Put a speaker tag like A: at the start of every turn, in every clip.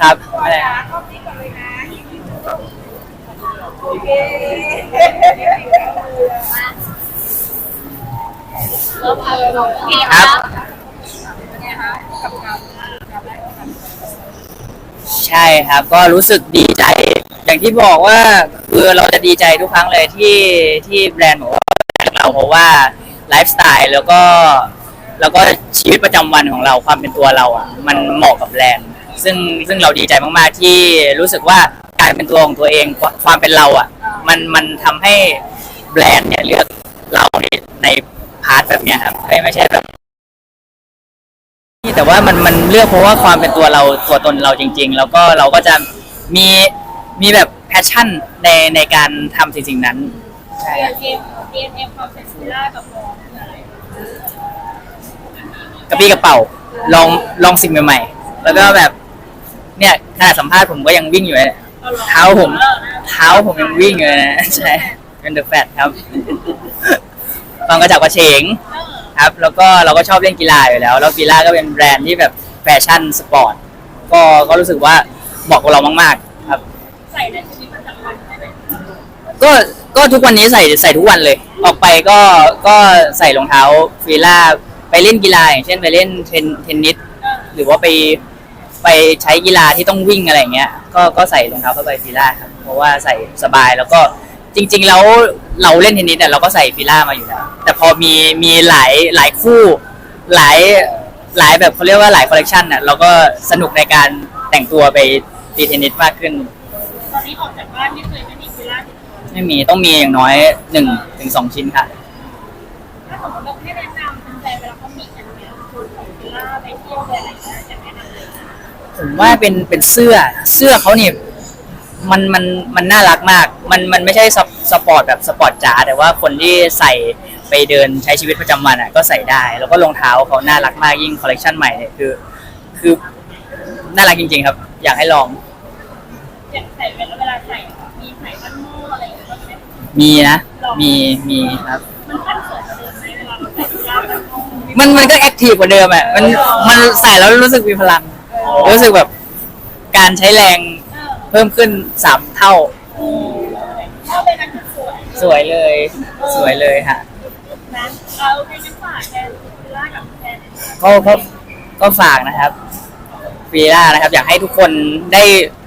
A: ครับ
B: ก่อน
A: อะไร
B: นะรอบนี้ก่อนเลยนะโอเคเริ่มเลยโอเค
A: รับ
B: เป็นไงคะกับการการแรกของ
A: ใช่ครับก็รู้สึกดีใจ อย่างที่บอกว่าคือเราจะดีใจทุกครั้งเลยที่ที่แบรนด์บอกว่าเราเพราะว่าไลฟ์สไตล์แล้วก็แล้วก็ชีวิตประจำวันของเราความเป็นตัวเราอะ มันเหมาะกับแบรนด์ ซึ่งซึ่งเราดีใจมากๆที่รู้สึกว่าการเป็นตัวของตัวเองความเป็นเราอะ มันมันทำให้แบรนด์เนี่ยเลือกเราในในพาร์ทแบบเนี้ยครับไม่ไม่ใช่แบบแต่ว่ามันมันเลือกเพราะว่าความเป็นตัวเราตัวตนเราจริง ๆ แล้วก็เราก็จะมีมีแบบแพชชั่นในในการทำสิ่งๆนั้นใช่
B: เรี
A: ค
B: ย
A: รั
B: น
A: บ
B: เกมเรียนเอ็มความเป็นซิลล่ากับน้องคืออะไร
A: กระปี้กระเป๋าลองลองสิ่งใหม่ ๆ แล้วก็แบบ เนี่ยขณะสัมภาษณ์ผมก็ยังวิ่งอยู่เลยเท้าผม เท้าผมยังวิ่งอยู่เลยนะใช่เป็นเดอะแฟตครับ ฟังกระจับกระเฉงครับ แล้วก็เราก็ชอบเล่นกีฬาอยู่แล้ว แล้วฟีล่าก็เป็นแบรนด์ที่แบบแฟชั่นสปอร์ตก็ก็รู้สึกว่าเหมาะกับเรามาก ๆ ครับ
B: ใส่ในชีวิตประจำวันได้ไหม
A: ก็ก็ทุกวันนี้ใส่ใส่ทุกวันเลย ออกไปก็ก็ใส่รองเท้าฟีล่าไปเล่นกีฬาอย่างเช่นไปเล่นเทนเทนนิสหรือว่าไป ไปใช้กีฬาที่ต้องวิ่งอะไรเงี้ย ก็ก็ใส่รองเท้าผ้าใบฟีล่าครับ เพราะว่าใส่สบายแล้วก็จริง ๆ แล้วเราเล่นเทนนิสเนี่ยเราก็ใส่ฟีล่ามาอยู่แล้ว แต่พอมีมีหลายหลายคู่หลายหลายแบบเขาเรียกว่าหลายคอลเลกชันน่ะเราก็สนุกในการแต่งตัวไปตีเทนนิสมากขึ้น
B: ตอนนี้ออกจากบ้านไม่เคยไม่มีซิล่าติดตัว
A: ไม่มีต้องมีอย่างน้อยหนึ่งถึงสองชิ้นค่ะ
B: ถ้าสมมติเราให้แนะนำเป็นแฟนเวลาเขามีกันเนี่ยชุดของซิล่าไปเที่ยวอะไรอย่างเงี้ยจะแนะนำ
A: ผมว่าเป็นเป็นเสื้อเสื้อเขานี่มันมันมันน่ารักมาก มันมันไม่ใช่สปสปอร์ตแบบสปอร์ตจ๋าแต่ว่าคนที่ใส่ไปเดินใช้ชีวิตประจำวันอะก็ใส่ได้ แล้วก็รองเท้าเขาน่ารักมากยิ่งคอลเลกชันใหม่เนี่ยคือ คือน่ารักจริง ๆ ครับ อยากให้ลอง
B: อย่างใส่เวลาเวลาใส่มีใส่บ้านโม่อะไรอย่างเงี้ยก็จะไม่
A: มีนะมีมีครับ
B: มันพันสวยกว่าเดิมไหมเวลาเราใส่ซิลล่าบ้านโม่
A: มันมันก็แอคทีฟกว่าเดิมอะมันมันใส่แล้วรู้สึกมีพลัง รู้สึกแบบการใช้แรง
B: เออ
A: เพิ่มขึ้นสามเท่า
B: ชอบเลยนะคือสวย
A: สวยเลย สวยเลยฮะ
B: นะเอาโอเคงั้นฝากแทนซิลล่ากับแทน
A: ก็ก็ก็ฝากนะครับฟีล่านะครับ อยากให้ทุกคนได้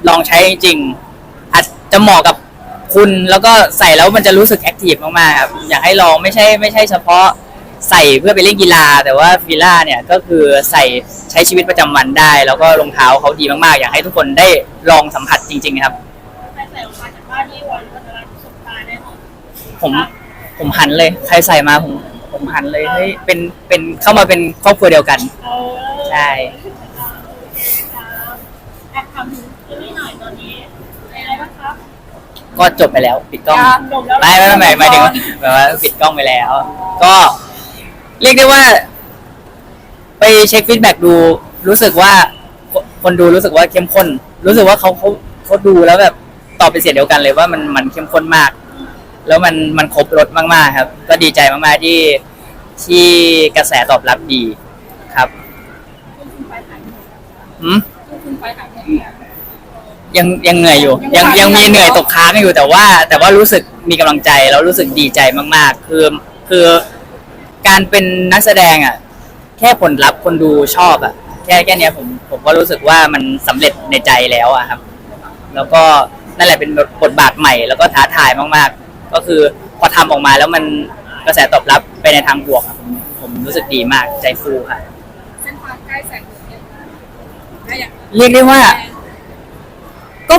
A: ลองใช้จริงๆอาจจะเหมาะกับคุณแล้วก็ใส่แล้วมันจะรู้สึกแอคทีฟมากๆครับอยากให้ลองไม่ใช่ไม่ใช่เฉพาะ ใส่เพื่อไปเล่นกีฬา แต่ว่าฟีล่าเนี่ยก็คือใส่ใช้ชีวิตประจำวันได้ แล้วก็รองเท้าเขาดีมากๆ อยากให้ทุกคนได้ลองสัมผัสจริง ๆ ครับ
B: ใครใส่ออกมาจากบ้านนี่วันก็จะรับประสบการณ์แน่นอน
A: ผมผมหันเลย ใครใส่มาผมผมหันเลยเฮ้ยเป็นเป็นเข้ามาเป็นครอบครัวเดียวกัน
B: เออ
A: ใช่
B: โอเคครับแอบถามถึงซีรีส์หน่อยตอนนี้เป็นอะไรบ้างครับ
A: ก็จบไปแล้ว ปิดกล้อง
B: จบแล้ว
A: ไม่ไม่ไม่หมายถึงแบบว่าปิดกล้องไปแล้ว ก็ เรียกได้ว่า ไปเช็คฟีดแบ็กดู รู้สึกว่าคนคนดูรู้สึกว่าเข้มข้น รู้สึกว่าเขาเขาเขาดูแล้วแบบตอบเป็นเสียงเดียวกันเลยว่ามันมันเข้มข้นมาก แล้วมันมันครบรสมากๆ ครับ ก็ดีใจมากๆที่ที่กระแสตอบรับดีครับ
B: คุณคุณไปถ่ายหมด
A: หืม
B: ยั
A: งยังเหนื่อยอยู่ ยังยังมีเหนื่อยตกค้างอยู่แต่ว่า แต่ว่ารู้สึกมีกำลังใจแล้วรู้สึกดีใจมาก ๆ คือคือ การเป็นนักแสดงอะ แค่ผลลัพธ์คนดูชอบอะ แค่แค่เนี้ยผมผมก็รู้สึกว่ามันสำเร็จในใจแล้วอะครับ แล้วก็นั่นแหละเป็นบทบาทใหม่แล้วก็ท้าทายมากๆ ก็คือพอทำออกมาแล้วมันกระแสตอบรับไปในทางบวกผมผมรู้สึกดีมากใจฟูค่ะ
B: เส้นทางใกล้แสงเหนือเนี่ยได้อย่าง
A: เรียกได้ว่า ก็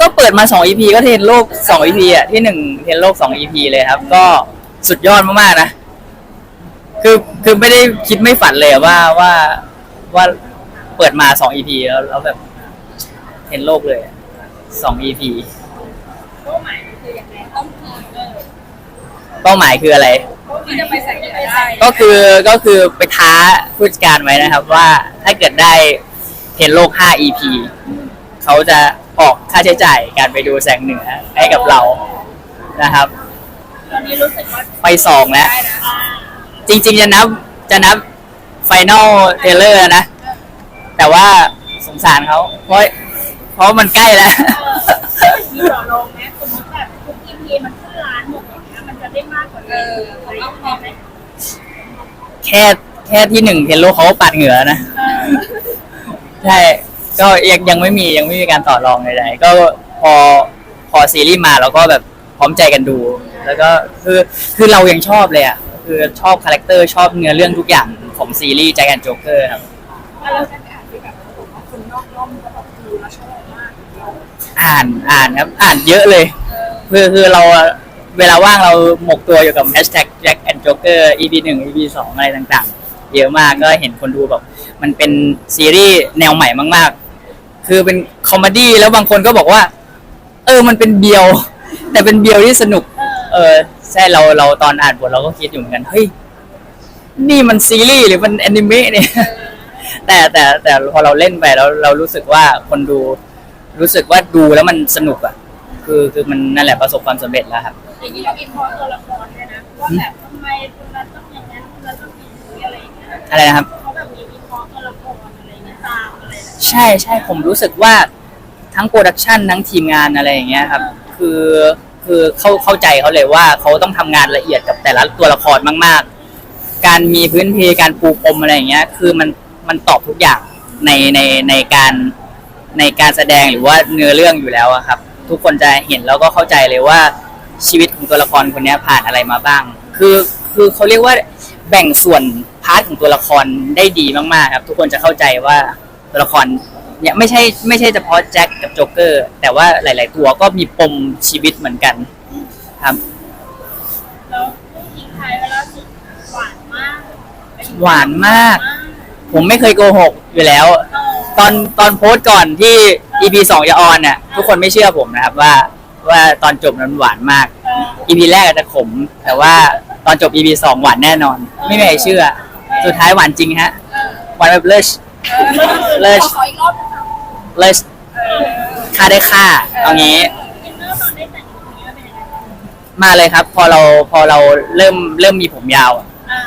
A: ก็เปิดมาสอง EP ก็เทรนโลกสอง EP อะที่หนึ่งเทรนโลกสอง EP เลยครับ ก็สุดยอดมากๆนะ คือคือไม่ได้คิดไม่ฝันเลยอะว่าว่าว่าเปิดมาสอง EP แล้วแล้วแบบเทรนโลกเลยสอง EP
B: เป้าหมายคืออย่างไรต้องคือเออ
A: เป้าหมายคืออะไร
B: ที่จะไปแสงเหนือได้
A: ก็คือก็คือไปท้าผู้จัดการไว้นะครับ ว่าถ้าเกิดได้เทรนโลก 5 EP เขาจะออกค่าใช้จ่ายการไปดูแสงเหนือให้กับเรานะครับ
B: ตอนนี้รู้สึกว่า
A: ไปสองแล้ว
B: ได้นะ
A: จริง ๆ จะนับจะนับไฟน a ลเทเลอร์นะ แต่ว่าสงสารเขาเพราะเพราะมันใกล้แล้ว
B: เออมีต่อรองไหมสมมติแบบทุก EP มันขึ้นล้านหมดอย่างเงี้ยมันจะได้มากกว่านี้อะไรอย่างเงี้ยไหม
A: แค่แค่ที่หนึ่งเทนโลเขาก็ปัดเหงื่อนะ
B: เออ
A: ใช่ ก็ยังยังไม่มียังไม่มีการต่อรองใดๆก็พอพอซีรีส์มาเราก็แบบพร้อมใจกันดู แล้วก็คือคือเรายังชอบเลยอะ คือชอบคาแรคเตอร์ชอบเนื้อเรื่องทุกอย่างของซีรีส์แจ็คแอนด์โจ๊กเกอร์ครับ
B: แล้วจะอ่านที่แบบบอกว่าคนนอกร่มก็แบบดูแล้วชอบมาก
A: อ่านอ่านครับอ่านเยอะเลยคือคือเราเวลาว่างเราหมกตัวอยู่กับแฮชแท็กแจ็คแอนด์โจ๊กเกอร์ EP หนึ่ง EP สองอะไรต่างๆ เยอะมากก็เห็นคนดูแบบมันเป็นซีรีส์แนวใหม่มากๆ คือเป็นคอมเมดี้แล้วบางคนก็บอกว่า เออมันเป็นเบียว แต่เป็นเบียวที่สนุก เออ ใช่เราเราตอนอ่านบทเราก็คิดอยู่เหมือนกันเฮ้ยนี่มันซีรีส์หรือมันแอนิเมะเนี่ย แต่แต่แต่พอเราเล่นไปแล้วเรารู้สึกว่าคนดู รู้สึกว่าดูแล้วมันสนุกอะ คือคือมันนั่นแหละประสบความสำเร็จแล้วครับ
B: อย่างนี้เราอินพอตัวละครเลยนะว่าแบบทำไมคนนั้นต้องอย่างนั้นคนนั้นต้องอย่างนี้อะไรอย่างเงี้ย
A: อะไรนะครับ
B: เขาแบบมีวิเคราะห์ตัวละครอะไรเงี้ยตามอะไรนะ
A: ใช่ใช่ผมรู้สึกว่าทั้งโปรดักชันทั้งทีมงานอะไรอย่างเงี้ยครับ คือ คือเข้าเข้าใจเขาเลยว่าเขาต้องทำงานละเอียดกับแต่ละตัวละครมาก ๆ การมีพื้นเพการปูปมอะไรอย่างเงี้ย คือมันมันตอบทุกอย่างในในในการในการแสดงหรือว่าเนื้อเรื่องอยู่แล้วครับ ทุกคนจะเห็นแล้วก็เข้าใจเลยว่าชีวิตของตัวละครคนนี้ผ่านอะไรมาบ้าง คือคือเขาเรียกว่าแบ่งส่วนพาร์ทของตัวละครได้ดีมากๆ ครับ ทุกคนจะเข้าใจว่าตัวละคร เนี่ยไม่ใช่ไม่ใช่เฉพาะแจ็คกับโจ๊กเกอร์ แต่ว่าหลาย ๆ ตัวก็มีปมชีวิตเหมือนกัน ครับ
B: แล้วทิ้งท้ายไว้แล้วสุดหวานมาก
A: หวานมาก ผมไม่เคยโกหกอยู่แล้ว ตอนตอนโพสต์ก่อนที่ EP สองจะออนเนี่ยทุกคนไม่เชื่อผมนะครับว่าว่าตอนจบนั้นหวานมาก
B: เออ
A: EP แรกอาจจะขม แต่ว่าตอนจบ EP สองหวานแน่นอน ไม่มีใครเชื่อ สุดท้ายหวานจริงฮะ
B: เออ
A: หวานแบบเลิศเลิศ
B: ขออีกรอบนะคะ
A: เลิศ
B: เออ
A: ค่าได้ค่าเอางี้
B: อินเนอร์ตอนได้แต่งตัวนี้เป็นยังไงบ้าง
A: มาเลยครับ พอเราพอเราเริ่มเริ่มมีผมยาวอะ
B: อ่า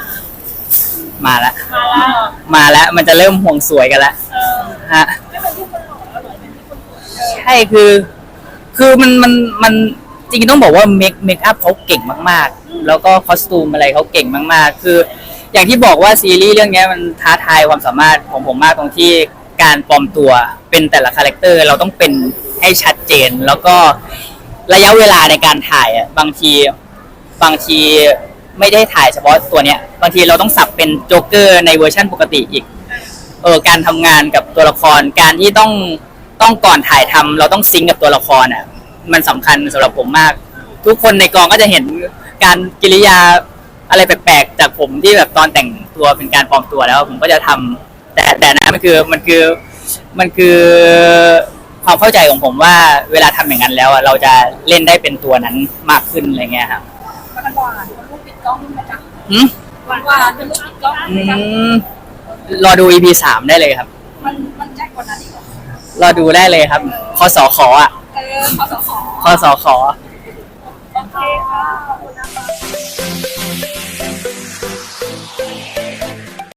A: มาแล้ว
B: มาแล้ว
A: มาแล้วมันจะเริ่มห่วงสวยกันแล้ว
B: เออ
A: ฮะ
B: ไม่เป็นที่คนหล่อแล้วเหรอเป็นที่คนสวยเออ
A: ใช่คือ คือมันมันมันจริงๆต้องบอกว่าเมคเมคอัพเขาเก่งมากๆ แล้วก็คอสตูมอะไรเขาเก่งมากๆ คือ อย่างที่บอกว่าซีรีส์เรื่องเนี้ยมันท้าทายความสามารถของผมมากตรงที่ การปลอมตัวเป็นแต่ละคาแรคเตอร์เราต้องเป็นให้ชัดเจน แล้วก็ระยะเวลาในการถ่ายอะบางทีบางทีไม่ได้ถ่ายเฉพาะตัวเนี้ย บางทีเราต้องสับเป็นโจ๊กเกอร์ในเวอร์ชั่นปกติอีกเออการทำงานกับตัวละครการที่ต้องต้องก่อนถ่ายทำเราต้องซิงก์กับตัวละครอะ มันสำคัญสำหรับผมมาก ทุกคนในกองก็จะเห็นการกิริยาอะไรแปลกๆจากผมที่แบบตอนแต่งตัวเป็นการปลอมตัวแล้ว ผมก็จะทำ แต่แต่นะมันคือมันคือมันคือความเข้าใจของผมว่าเวลาทำอย่างนั้นแล้วอะเราจะเล่นได้เป็นตัวนั้นมากขึ้นอะไรเงี้ยครับ
B: มันหวานมันลูกปิดกล้องไหมจ๊ะ
A: หืม
B: หวานหวานเป็นลูกปิดกล้องไห
A: อื
B: มจ๊ะ
A: มรอดู EP สามได้เลยครับ
B: มันมันแจ็คกว่านั้นอีกเหรอ
A: รอดูได้เลยครับคอสอขออะ
B: เออขอสอขอ
A: คอสอขอ
B: โอเคค่ะ